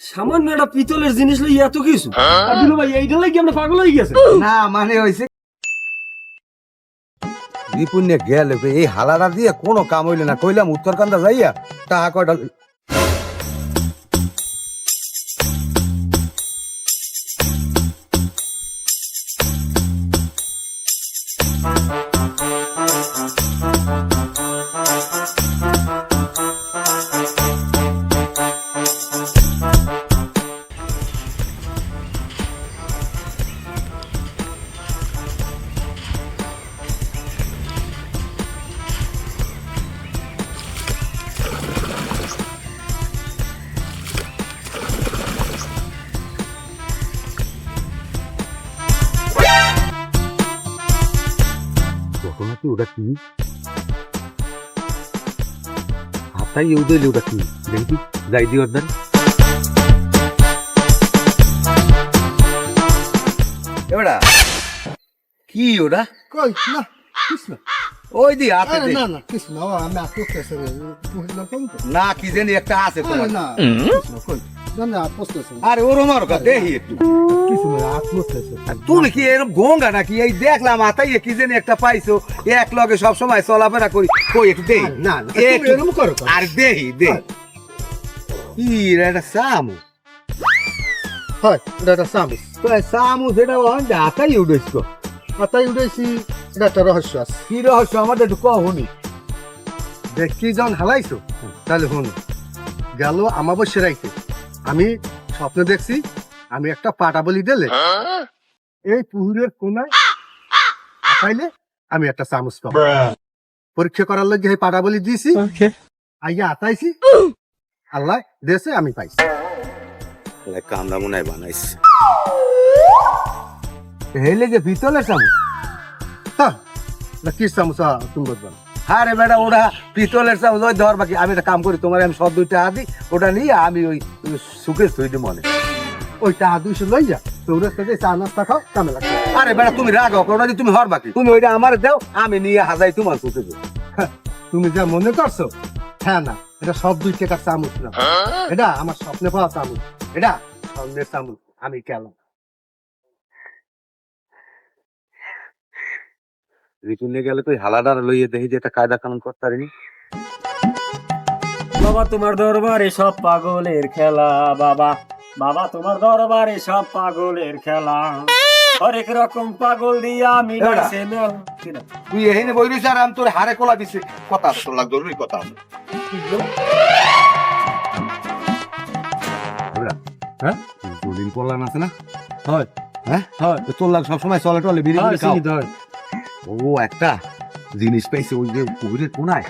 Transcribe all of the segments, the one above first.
সামান্য একটা পিতলের জিনিস লই এত কিছু? দিল ভাই, এইটা লাগি আমরা পাগল হয়ে গেছে? না মানে হয়েছে নে গেল এই হালারা দিয়ে কোনো কাম হইল না। কইলাম উত্তরকান্দা যাইয়া টাকা কয়টা হাতাই উদয় ওটা কি? দেখি যাই দি অর্ডার এবারা কি ওটা? কই না কিছু না ওই দি হাতে দে। না না কিছু না আমি আর পোস্টেছে বুঝলাম কোন না কি জানি একটা আছে তোমার। না না না আর একটু। কিছু পোস্টেছে তুমি কি এরকম গঙ্গা নাকি? এই দেখলাম আতাই কি জানি একটা পাইছো। এক লগে সব সময় চলাফেরা করি। কই একটু দেই না না একটু- এরকম করো? আর দেহি দে এটা সামু। হয় এটা সামিস তো সামু সেটা ওখানে আতাই উঠেছ মাথায় উঠেছি। এটা একটা রহস্য আছে। কি রহস্য? আমাদের একটু কহনি দেখি যখন হালাইছো? তাহলে শুন। গেল আমাবস্যা রাইতে। আমি স্বপ্নে দেখছি আমি একটা পাটা বলি দিলে। এই পুকুরের কোনায় আটাইলে আমি একটা চামচ পাবো। পরীক্ষা করার লোক এই পাটা বলি দিয়েছি আইয়া আতাইছি। আল্লাহ দেশে আমি পাইছি। কামরা মনে হয় বানাইছে। হেলে যে পিতলের চামচ। হ্যাঁ না কি চামচ তুমি আরে বেটা ওরা পিতলের চামচ ওই ধর বাকি আমি একটা কাম করি তোমার আমি সব দুইটা আদি ওটা নিয়ে আমি ওই সুখে থই দিই মনে ওই টাকা দুইশো লইয়া তোর সাথে চা নাস্তা খাও কামে লাগবে। আরে বেটা তুমি রাখো ওটা দিয়ে তুমি হর বাকি। তুমি ওইটা আমার দাও আমি নিয়ে হাজাই তোমার সুখে দেবো। তুমি যা মনে করছ হ্যাঁ না এটা সব দুই টাকার চামচ না। এটা আমার স্বপ্নে পাওয়া চামচ। এটা স্বর্ণের চামচ আমি কেলাম রিটুনে গেলে তুই হালাদার লইয়ে দেখি যে একটা কায়দা কানুন করতে পারিনি বাবা তোমার দরবারে সব পাগলের খেলা বাবা। বাবা তোমার দরবারে সব পাগলের খেলা। হরেক রকম পাগল দিয়া আমি? তুই এখানে বই রইছ আর আমি তোর হারে কোলা দিছি? কথা আছে তোর লাগ জরুরি কথা আছে। হ্যাঁ? দুদিন পড়লাম আছে না? হয়। হ্যাঁ? হয়। তো তোর লাগ সবসময় চলে টলে বিড়ি বিড়ি খাও। হয়। ও একটা জিনিস পাইছে ওই যে পুকুরের কোনায়।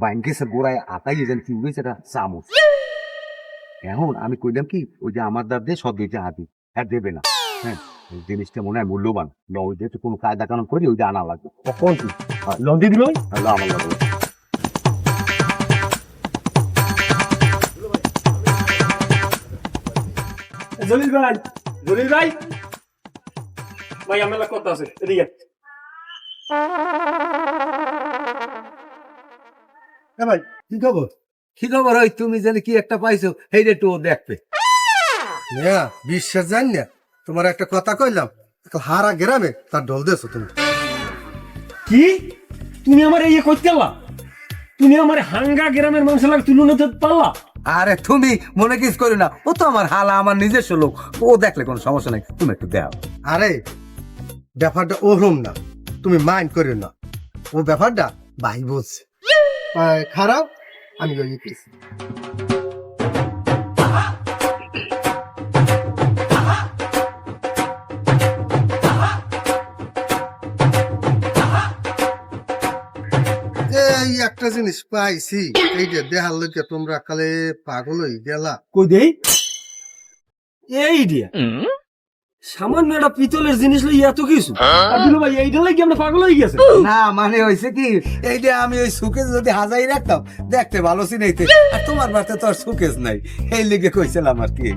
ব্যাংকের গোড়ায় আতাই যেন কি উঠেছে একটা চামচ। এখন আমি কইলাম কি ওই যে আমার দাদ দিয়ে সব দুইটা হাতি আর দেবে না। হ্যাঁ জিনিসটা মনে হয় মূল্যবান। ওই যেহেতু কোনো কায়দা কানুন করি ওই যে আনা লাগবে। কখন? কি লন্ডি দিল তাহলে আমার লাগবে জলিল ভাই জলিল ভাই। ভাই আমার কথা আছে? এদিকে ভাই কি খবর? কি খবর ওই তুমি জানি কি একটা পাইছো? এই রে ও দেখবে হ্যাঁ বিশ্বাস জান না তোমার একটা কথা কইলাম। হারা গ্রামে তার ঢোল দেছো তুমি। কি? তুমি আমার এই করতে পারলা? তুমি আমার হাঙ্গা গ্রামের মানুষের লাগে তুলনা করতে পারলা? আরে তুমি মনে কিছু করি না ও তো আমার হালা আমার নিজস্ব লোক। ও দেখলে কোনো সমস্যা নাই তুমি একটু দাও। আরে ব্যাপারটা ওরম না। তুমি মাইন্ড করিও না। ও ব্যাপারটা ভাই বলছে। খারাপ আমি ওই এই একটা জিনিস পাইছি এই যে দেহার লোকে তোমরা কালে পাগল হয়ে গেলা। কই দেই? এই দিয়া। সামান্য একটা পিতলের জিনিস লই এত কিছু? আর ভাই এইটা লাগি আমরা পাগল হয়ে গেছে। না মানে হয়েছে কি এই যে আমি ওই সুকেস যদি হাজাই রাখতাম দেখতে ভালো সিনাইতে আর তোমার বাড়িতে তো আর সুকেস নাই। এই লিগে কইছিলাম আর কি।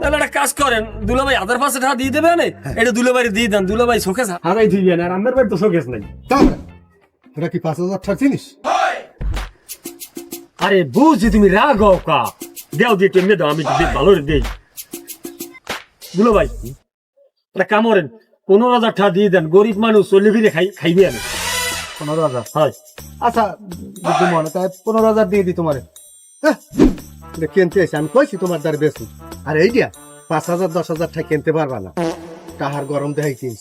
তাহলে একটা কাজ করেন দুলাভাই আধার পাশে টাকা দিয়ে দেবে না এটা দুলাভাই দিয়ে দেন দুলাভাই শোকেস হারাই দিবেন আর আমার বাড়ি তো শোকেস নাই। এটা কি পাঁচ হাজার টাকা জিনিস? আরে বুঝছি তুমি রাগ কা। দেও দিয়ে দাও আমি ভালো দেই। দুলো ভাই। একটা কামড়েন। পনেরো হাজার টাকা দিয়ে দেন। গরিব মানুষ চল্লি ফিরে খাই খাইবে আমি। পনেরো হাজার? হয়। আচ্ছা মনে তাই পনেরো হাজার দিয়ে দিই তোমারে। হ্যাঁ, কিনতে এসে আমি কইছি তোমার দ্বারা বেশি আর এই দিয়া পাঁচ হাজার দশ হাজার টাকা কিনতে পারবা না। কাহার গরম দেখাইছিস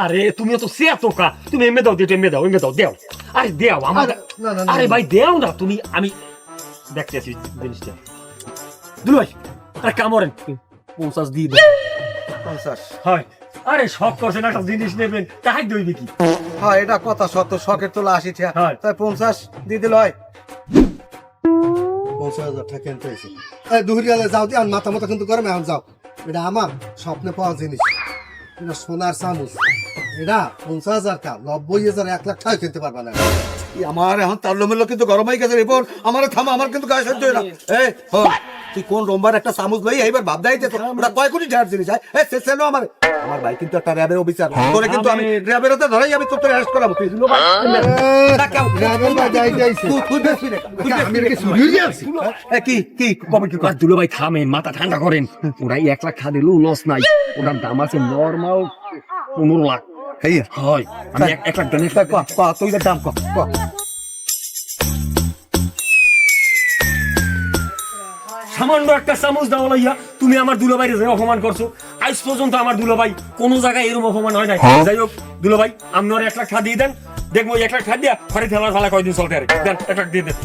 আরে তুমিও তো সে তোকা তুমি এমে দাও দিয়ে এমে দাও এমে দাও দেও। আরে দেও আমার আরে, ভাই দেও না। তুমি আমি দেখতে আছি জিনিসটা। দুলো ভাই আরে কামড়েন। পঞ্চাশ দিয়ে দেন পঞ্চাশ হয়। আরে শখ করছেন একটা জিনিস নেবেন। তাহাই দইবে কি? হ্যাঁ এটা কথা সত্য শখের তোলা আশি টাকা তাই পঞ্চাশ দিয়ে দিল হয়। পঞ্চাশ হাজার টাকা কিনতে এসে। দুহরিয়ালে যাও দিয়ে আর মাথা মাথা কিন্তু গরমে এখন যাও। এটা আমার স্বপ্নে পাওয়া জিনিস। এটা সোনার চামচ। এটা পঞ্চাশ হাজার টাকা। নব্বই হাজার এক লাখ টাকা কিনতে পারবা না। আমার এখন তার লোমেলো কিন্তু গরম হয়ে গেছে আমার থামা আমার কিন্তু গায়ে সহ্য না। এই হন। তুই কোন রোমবার একটা চামচ লই এইবার ভাব দাইতে তো ওটা কয় কোটি টাকার জিনিস হয়? এই সে সেনো আমার আমার ভাই কিন্তু একটা র্যাবের অফিসার। তোরে কিন্তু আমি র্যাবের হাতে ধরাই আমি তোর অ্যারেস্ট করাবো। তুই দিলো ভাই। গ্রামের বাজাই যাইছে। তুই তুই দেখবি না আমি কি না। এ, কি কি কবে কি দুলো ভাই থামেন মাথা ঠান্ডা করেন। ওরাই এক লাখ খা দিলেও লস নাই। ওটার দাম আছে নর্মাল পনেরো লাখ। এই হয় আমি এক- এক লাখ দেন লাখ ক ক তুই দাম ক ক সামান্য একটা চামচ দাও লাইয়া তুমি আমার দুলাভাইরে যে অপমান করছ। আজ পর্যন্ত আমার দুলাভাই কোনো জায়গায় এরকম অপমান হয় নাই। যাই হোক দুলাভাই আপনি ওর এক লাখ টাকা দিয়ে দেন। দেখব এক লাখ টাকা দিয়া ঘরে ঠেলার ফেলা কয়দিন চলতে আরে দেন এক লাখ দিয়ে দেন।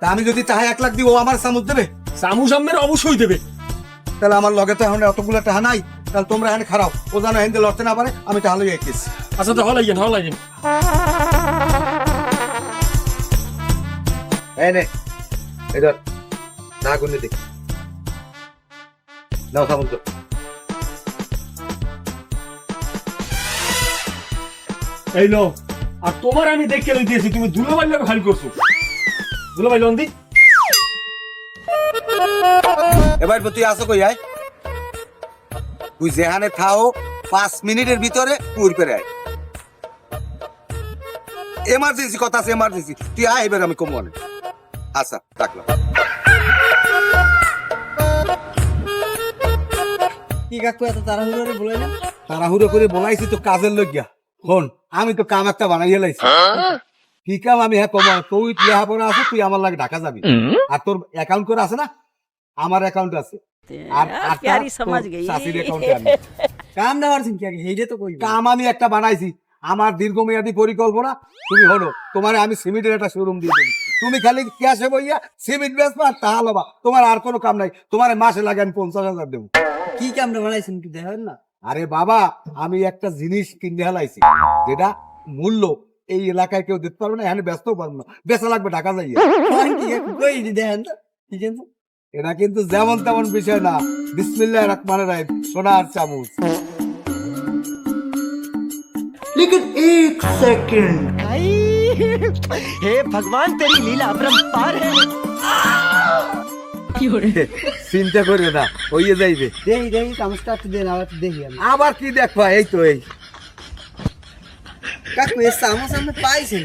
তা আমি যদি তাহা এক লাখ ও আমার চামচ দেবে? চামচ আমের অবশ্যই দেবে। তাহলে আমার লগে তো এখন অতগুলো টাকা নাই। তাহলে তোমরা এখানে খারাপ। ও জানো হেন্দে লড়তে না পারে আমি তাহলে যাইতেছি আচ্ছা তো হলাইয়েন হলাইয়েন এই নে এবার না গুনে দেখ। নাও সামন্ত এই লো আর তোমার আমি দেখে লই দিয়েছি তুমি দুলাভাই লোক হাল করছ। এবার তুই আসো কই আয়। তুই যেখানে থাও পাঁচ মিনিটের ভিতরে পুর করে আয়। এমার্জেন্সি কথা আছে এমার্জেন্সি তুই আয় এবার আমি কমবো আচ্ছা রাখলাম। কি কাকু এত তাড়াহুড়ো করে না তাড়াহুড়ো করে বলাইছি তো কাজের লোক হন আমি তো কাম একটা বানাইয়া লাইছি। হ্যাঁ? কি কাম আমি হ্যাঁ কমা তুই লেখাপড়া আছে তুই আমার লাগে ঢাকা যাবি। আর তোর অ্যাকাউন্ট করে আছে না? আমার অ্যাকাউন্ট আছে। আর প্যারি সমাজ গই? শাশুড়ি অ্যাকাউন্টে আমি। কাম না পারছিস কি হেইডে তো কই কাম আমি একটা বানাইছি। আমার দীর্ঘমেয়াদী পরিকল্পনা। তুমি হলো তোমার আমি সিমেন্টের একটা শোরুম দিয়ে দিই। তুমি খালি ক্যাশে বইয়া সিমেন্ট বেচবা তাহলে তোমার আর কোনো কাম নাই। তোমার মাসে লাগে আমি পঞ্চাশ হাজার দেবো। কি কাম না বানাইছেন কি দেখেন না আরে বাবা আমি একটা জিনিস কিনে হেলাইছি যেটা মূল্য এই এলাকায় কেউ দিতে পারবে না এখানে ব্যস্তও পারবো না বেচা লাগবে ঢাকা যাইয়ে কোন কি কাকু কই দি দেখেন তো কি জানেন এটা কিন্তু যেমন তেমন বিষয় না বিসমিল্লাহ রহমান রাহিম সোনার চামচ लेकिन एक सेकंड हे भगवान तेरी लीला अपरंपार है চিন্তা করিও না হইয়ে যাইবে। দেখি দেখি কামসটা একটু দেন আবার দেখি আবার কি দেখবা এই তো এই। কাকু সামনে পাইছেন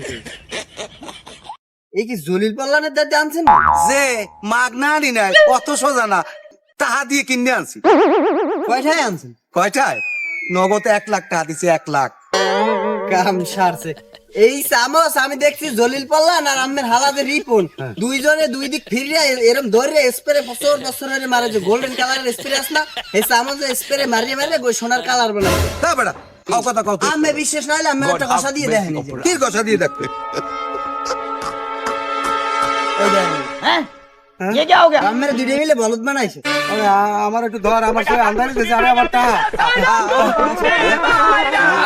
এই কি জলিল পাল্লানের দাদি আনছেন? যে মাগনা আনি নাই অত সোজা না টাকা দিয়ে কিনে আনছি। কয়টায় আনছেন? কয়টায়? নগদে এক লাখ টাকা দিছে এক লাখ। কাম সারছে। এই সামস আমি দেখছি জলিল পাল্লান আর আমের হালাদের রিপন দুইজনে দুই দিক ফিরিয়া এরম ধরে স্প্রে বছর বছরের মারে যে গোল্ডেন কালারের স্প্রে আস না এই সামস স্প্রে মারিয়ে মারিয়ে গো সোনার কালার বলে তা বেড়া খাও কথা কও। আমি বিশ্বাস না হলে আমি একটা কথা দিয়ে দেখেন। কি কথা দিয়ে দেখতে হ্যাঁ? ये क्या हो गया আমের দুইটা মিলে বলদ বানাইছে আরে, আ- আমার একটু ধর আমার সঙ্গে আন্দাজ দিয়েছে আরে আমার টাকা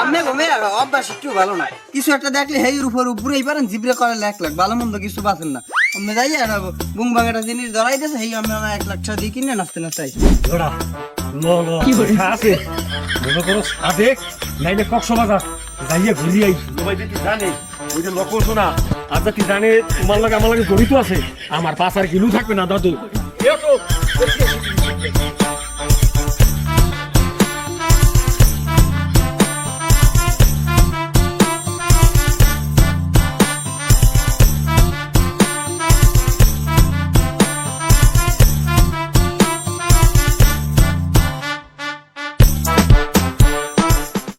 আমি ঘুমে অভ্যাস একটু ভালো না কিছু একটা দেখলে হেই উপর উপরেই পারেন জিবরে করে এক লাখ ভালো মন্দ কিছু পাচ্ছেন না আমি যাই আর বুং বাং একটা জিনিস ধরাই দিয়েছে হেই আমি আমার এক লাখ টাকা দিয়ে কিনে নাচতে নাচতে আইছি। ওরা লো লো দেখা আছে মনে করো সাদে নাইলে কক্সবাজার যাইয়া ঘুরি আই। তোমায় যদি জানে ওই যে লক্ষ্য শোনা আর যদি জানে তোমার লাগে আমার লাগে জড়িত আছে। আমার পাশ আর কিলু থাকবে না দাদু।